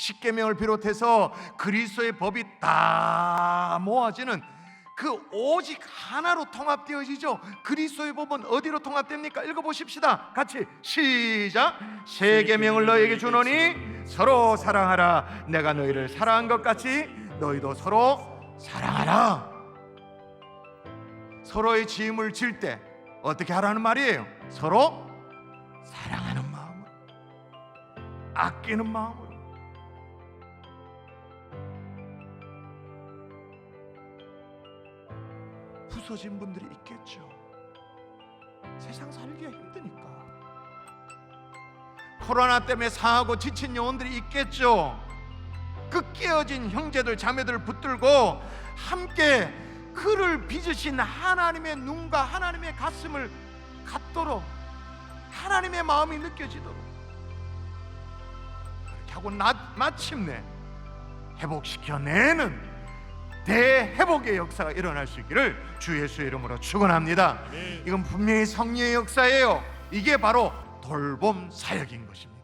십계명을 비롯해서 그리스도의 법이 다 모아지는 그 오직 하나로 통합되어지죠. 그리스도의 법은 어디로 통합됩니까? 읽어 보십시다. 같이 시작. 세 계명을 너에게 주노니 서로 사랑하라. 내가 너희를 사랑한 것 같이 너희도 서로 사랑하라. 서로의 짐을 질 때 어떻게 하라는 말이에요? 서로 사랑하는 마음으로, 아끼는 마음으로. 부서진 분들이 있겠죠. 세상 살기가 힘드니까. 코로나 때문에 상하고 지친 영혼들이 있겠죠. 그 깨어진 형제들 자매들을 붙들고 함께 그를 빚으신 하나님의 눈과 하나님의 가슴을 갖도록 하나님의 마음이 느껴지도록 그렇게 하고 나, 마침내 회복시켜내는 대회복의 역사가 일어날 수 있기를 주 예수의 이름으로 축원합니다. 이건 분명히 성령의 역사예요. 이게 바로 돌봄 사역인 것입니다.